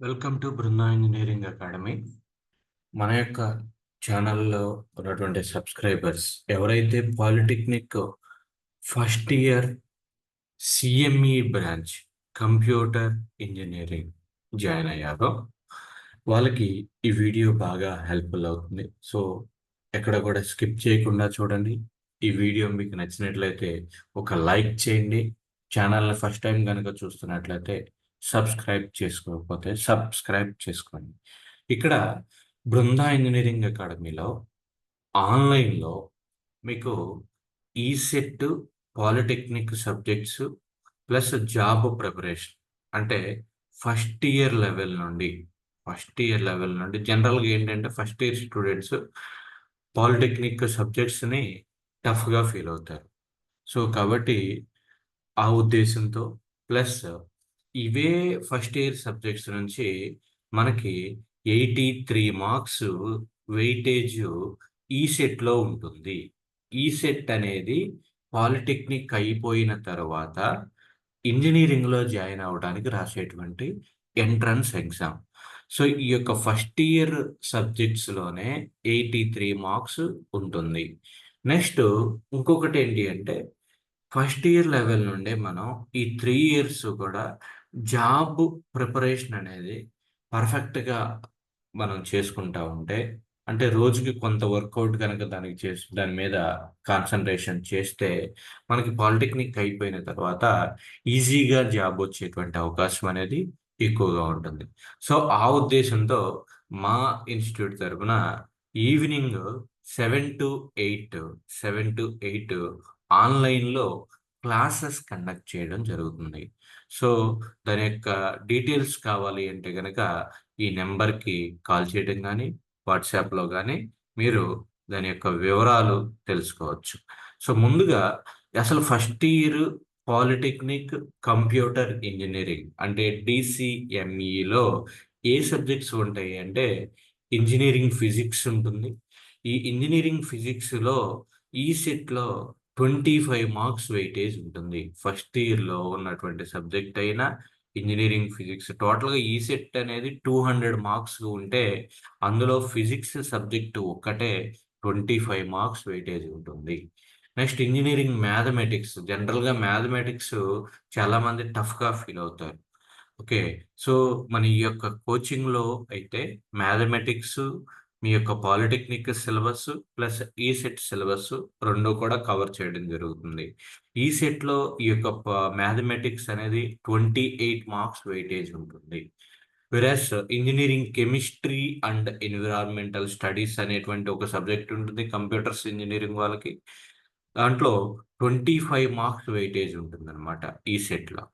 Welcome to Brinda engineering academy మన యొక్క ఛానల్లో ఉన్నటువంటి సబ్స్క్రైబర్స్ ఎవరైతే polytechnic first year C M E branch computer engineering join అయ్యారో వాళ్ళకి ఈ వీడియో బాగా హెల్ప్ఫుల్ అవుతుంది. సో ఎక్కడ కూడా స్కిప్ చేయకుండా చూడండి. ఈ వీడియో మీకు నచ్చినట్లయితే ఒక లైక్ చేయండి. ఛానల్ని ఫస్ట్ టైం కనుక చూస్తున్నట్లయితే సబ్స్క్రైబ్ చేసుకోకపోతే సబ్స్క్రైబ్ చేసుకోండి. ఇక్కడ బృందా ఇంజనీరింగ్ అకాడమీలో ఆన్లైన్లో మీకు ECET polytechnic subjects plus job preparation అంటే ఫస్ట్ ఇయర్ లెవెల్ నుండి ఫస్ట్ ఇయర్ లెవెల్ నుండి జనరల్గా ఏంటంటే ఫస్ట్ ఇయర్ స్టూడెంట్స్ పాలిటెక్నిక్ సబ్జెక్ట్స్ని టఫ్గా ఫీల్ అవుతారు. సో కాబట్టి ఆ ఉద్దేశంతో ప్లస్ ఇవే ఫస్ట్ ఇయర్ సబ్జెక్ట్స్ నుంచి మనకి ఎయిటీ త్రీ మార్క్స్ వెయిటేజ్ ఈ సెట్లో ఉంటుంది. ఈ సెట్ అనేది పాలిటెక్నిక్ అయిపోయిన తర్వాత ఇంజనీరింగ్లో జాయిన్ అవ్వడానికి రాసేటువంటి ఎంట్రన్స్ ఎగ్జామ్ సో ఈ యొక్క ఫస్ట్ ఇయర్ సబ్జెక్ట్స్లోనే ఎయిటీ త్రీ మార్క్స్ ఉంటుంది. నెక్స్ట్ ఇంకొకటి ఏంటి అంటే ఫస్ట్ ఇయర్ లెవెల్ నుండే మనం ఈ త్రీ ఇయర్స్ కూడా జాబ్ ప్రిపరేషన్ అనేది పర్ఫెక్ట్గా మనం చేసుకుంటా ఉంటే అంటే రోజుకి కొంత వర్కౌట్ కనుక దానికి చేసి దాని మీద కాన్సన్ట్రేషన్ చేస్తే మనకి పాలిటెక్నిక్ అయిపోయిన తర్వాత ఈజీగా జాబ్ వచ్చేటువంటి అవకాశం అనేది ఎక్కువగా ఉంటుంది. సో ఆ ఉద్దేశంతో మా ఇన్స్టిట్యూట్ తరఫున evening seven to eight seven to eight ఆన్లైన్లో క్లాసెస్ కండక్ట్ చేయడం జరుగుతుంది. సో దాని యొక్క డీటెయిల్స్ కావాలి అంటే కనుక ఈ నెంబర్కి కాల్ చేయడం కానీ వాట్సాప్లో కానీ మీరు దాని యొక్క వివరాలు తెలుసుకోవచ్చు. సో ముందుగా అసలు first year polytechnic computer engineering అంటే డిసిఎంఈలో ఏ సబ్జెక్ట్స్ ఉంటాయి అంటే ఇంజనీరింగ్ ఫిజిక్స్ ఉంటుంది. ఈ ఇంజనీరింగ్ ఫిజిక్స్లో ఈ సెట్లో ట్వంటీ ఫైవ్ మార్క్స్ వెయిటేజ్ ఉంటుంది ఫస్ట్ ఇయర్లో ఉన్నటువంటి సబ్జెక్ట్ అయినా ఇంజనీరింగ్ ఫిజిక్స్ టోటల్గా ఈ సెట్ అనేది టూ హండ్రెడ్ మార్క్స్ ఉంటే అందులో ఫిజిక్స్ సబ్జెక్టు ఒక్కటే ట్వంటీ ఫైవ్ మార్క్స్ వెయిటేజ్ ఉంటుంది నెక్స్ట్ ఇంజనీరింగ్ మ్యాథమెటిక్స్ జనరల్గా మ్యాథమెటిక్స్ చాలామంది టఫ్గా ఫీల్ అవుతారు. ఓకే సో మన ఈ యొక్క కోచింగ్లో అయితే మ్యాథమెటిక్స్ మీ యొక్క polytechnic syllabus plus ECET syllabus రెండు కూడా కవర్ చేయడం జరుగుతుంది. ఈ సెట్లో ఈ యొక్క మ్యాథమెటిక్స్ అనేది ట్వంటీ ఎయిట్ మార్క్స్ వెయిటేజ్ ఉంటుంది. Viraj engineering chemistry and environmental studies అనేటువంటి ఒక సబ్జెక్ట్ ఉంటుంది కంప్యూటర్స్ ఇంజనీరింగ్ వాళ్ళకి. దాంట్లో ట్వంటీ ఫైవ్ మార్క్స్ వెయిటేజ్ ఉంటుంది అనమాట ఈ సెట్లో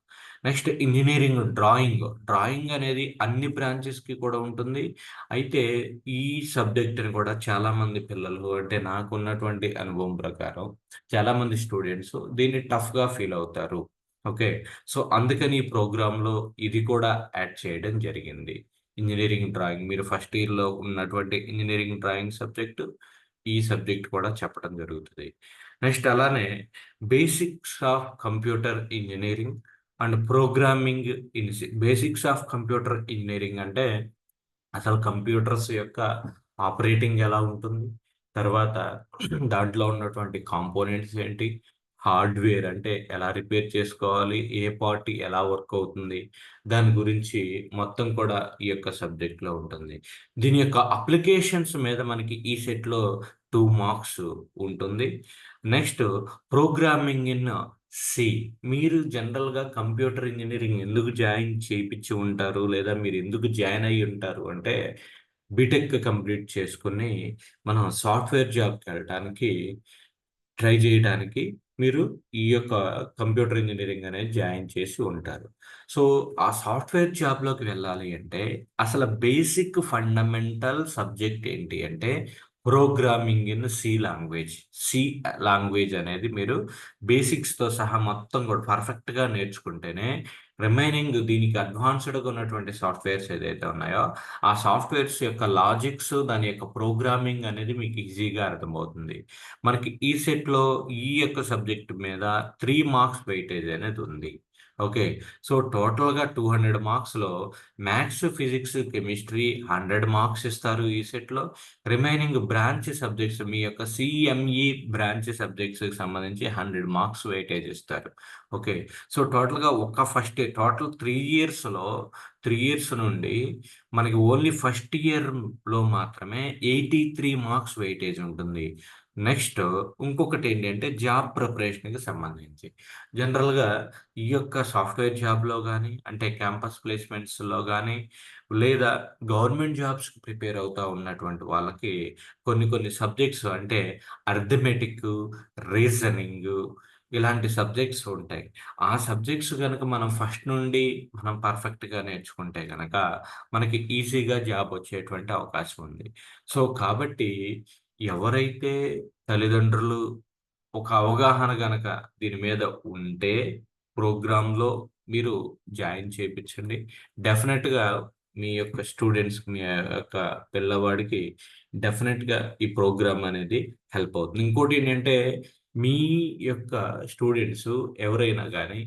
నెక్స్ట్ ఇంజనీరింగ్ డ్రాయింగ్. డ్రాయింగ్ అనేది అన్ని బ్రాంచెస్కి కూడా ఉంటుంది. అయితే ఈ సబ్జెక్ట్ని కూడా చాలామంది పిల్లలు అంటే నాకు ఉన్నటువంటి అనుభవం ప్రకారం చాలామంది స్టూడెంట్స్ దీన్ని టఫ్గా ఫీల్ అవుతారు. ఓకే? సో అందుకని ఈ ప్రోగ్రాంలో ఇది కూడా యాడ్ చేయడం జరిగింది. Engineering drawing. మీరు ఫస్ట్ ఇయర్లో ఉన్నటువంటి ఇంజనీరింగ్ డ్రాయింగ్ సబ్జెక్టు ఈ సబ్జెక్ట్ కూడా చెప్పడం జరుగుతుంది. నెక్స్ట్ అలానే basics of computer engineering. And programming in basics of computer engineering అంటే అసలు కంప్యూటర్స్ యొక్క ఆపరేటింగ్ ఎలా ఉంటుంది? తర్వాత దాంట్లో ఉన్నటువంటి కాంపోనెంట్స్ ఏంటి? హార్డ్వేర్ అంటే ఎలా రిపేర్ చేసుకోవాలి? ఏ పార్ట్ ఎలా వర్క్ అవుతుంది? దాని గురించి మొత్తం కూడా ఈ యొక్క సబ్జెక్ట్లో ఉంటుంది. దీని యొక్క అప్లికేషన్స్ మీద మనకి ఈ సెట్లో టూ మార్క్స్ ఉంటుంది. Next programming in C. మీరు జనరల్గా కంప్యూటర్ ఇంజనీరింగ్ ఎందుకు జాయిన్ చేయించి ఉంటారు? లేదా మీరు ఎందుకు జాయిన్ అయ్యి ఉంటారు? అంటే బీటెక్ కంప్లీట్ చేసుకుని మనం సాఫ్ట్వేర్ జాబ్కి వెళ్ళడానికి ట్రై చేయడానికి మీరు ఈ యొక్క కంప్యూటర్ ఇంజనీరింగ్ అనేది జాయిన్ చేసి ఉంటారు. సో ఆ సాఫ్ట్వేర్ జాబ్లోకి వెళ్ళాలి అంటే అసలు బేసిక్ ఫండమెంటల్ సబ్జెక్ట్ ఏంటి? అంటే programming in C language. C language అనేది మీరు బేసిక్స్తో సహా మొత్తం కూడా పర్ఫెక్ట్గా నేర్చుకుంటేనే రిమైనింగ్ దీనికి అడ్వాన్స్డ్గా ఉన్నటువంటి సాఫ్ట్వేర్స్ ఏదైతే ఉన్నాయో ఆ సాఫ్ట్వేర్స్ యొక్క లాజిక్స్ దాని యొక్క ప్రోగ్రామింగ్ అనేది మీకు ఈజీగా అర్థమవుతుంది. మనకి ఈ సెట్లో ఈ యొక్క సబ్జెక్ట్ మీద త్రీ మార్క్స్ వెయిటేజ్ అనేది ఉంది. ఓకే. సో, టోటల్‌గా 200 మార్క్స్‌లో మ్యాథ్స్, ఫిజిక్స్, కెమిస్ట్రీ 100 మార్క్స్ ఇస్తారు ఈ సెట్‌లో. రిమైనింగ్ బ్రాంచ్ సబ్జెక్ట్స్ మీ యొక్క సీఎంఈ బ్రాంచ్ సబ్జెక్ట్స్‌కి సంబంధించి 100 మార్క్స్ వెయిటేజ్ ఇస్తారు. ఓకే. సో, టోటల్‌గా ఒక ఫస్ట్ టోటల్ త్రీ ఇయర్స్‌లో త్రీ ఇయర్స్ నుండి మనకి ఓన్లీ ఫస్ట్ ఇయర్‌లో మాత్రమే 83 మార్క్స్ వెయిటేజ్ ఉంటుంది. నెక్స్ట్ ఇంకొకటి ఏంటంటే జాబ్ ప్రిపరేషన్‌కి సంబంధించి. జనరల్‌గా ఈ యొక్క సాఫ్ట్‌వేర్ జాబ్‌లో కానీ అంటే క్యాంపస్ ప్లేస్‌మెంట్స్‌లో కానీ లేదా గవర్నమెంట్ జాబ్స్‌కి ప్రిపేర్ అవుతూ ఉన్నటువంటి వాళ్ళకి కొన్ని కొన్ని సబ్జెక్ట్స్ అంటే అర్థమెటిక్, రీజనింగ్ ఇలాంటి సబ్జెక్ట్స్ ఉంటాయి. ఆ సబ్జెక్ట్స్ కనుక మనం ఫస్ట్ నుండి మనం పర్ఫెక్ట్‌గా నేర్చుకుంటే కనుక మనకి ఈజీగా జాబ్ వచ్చేటువంటి అవకాశం ఉంది. సో, కాబట్టి ఎవరైతే తల్లిదండ్రులు ఒక అవగాహన కనుక దీని మీద ఉంటే ప్రోగ్రాంలో మీరు జాయిన్ చేయించండి డెఫినెట్గా మీ యొక్క స్టూడెంట్స్ మీ యొక్క పిల్లవాడికి డెఫినెట్గా ఈ ప్రోగ్రామ్ అనేది హెల్ప్ అవుతుంది. ఇంకోటి ఏంటంటే మీ యొక్క స్టూడెంట్స్ ఎవరైనా కానీ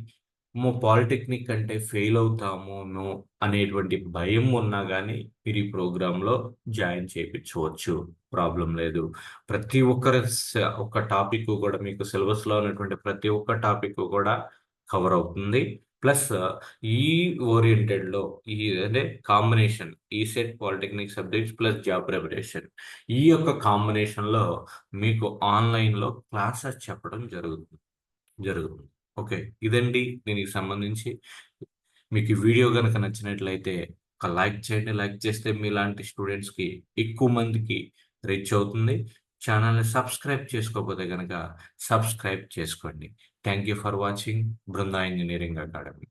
మేము పాలిటెక్నిక్ అంటే ఫెయిల్ అవుతామోనో అనేటువంటి భయం ఉన్నా కానీ మీరు ఈ ప్రోగ్రాంలో జాయిన్ చేయించవచ్చు ప్రాబ్లం లేదు. ప్రతి ఒక్కరి ఒక టాపిక్ కూడా మీకు సిలబస్‌లో ఉన్నటువంటి ప్రతి ఒక్క టాపిక్ కూడా కవర్ అవుతుంది. ప్లస్ ఈ ఓరియెంటెడ్‌లో ఈ అంటే combination ECET, polytechnic subjects plus job preparation. ఈ యొక్క కాంబినేషన్‌లో మీకు ఆన్‌లైన్‌లో క్లాసెస్ చెప్పడం జరుగుతుంది. జరుగుతుంది. ఓకే. ఇదండి దీనికి సంబంధించి. మీకు ఈ వీడియో కనుక నచ్చినట్లయితే ఒక లైక్ చేయండి. లైక్ చేస్తే మీలాంటి స్టూడెంట్స్‌కి ఎక్కువ మందికి రీచ్ అవుతుంది. ఛానల్ని సబ్స్క్రైబ్ చేసుకోకపోతే కనుక సబ్స్క్రైబ్ చేసుకోండి. Thank you for watching Brinda engineering academy.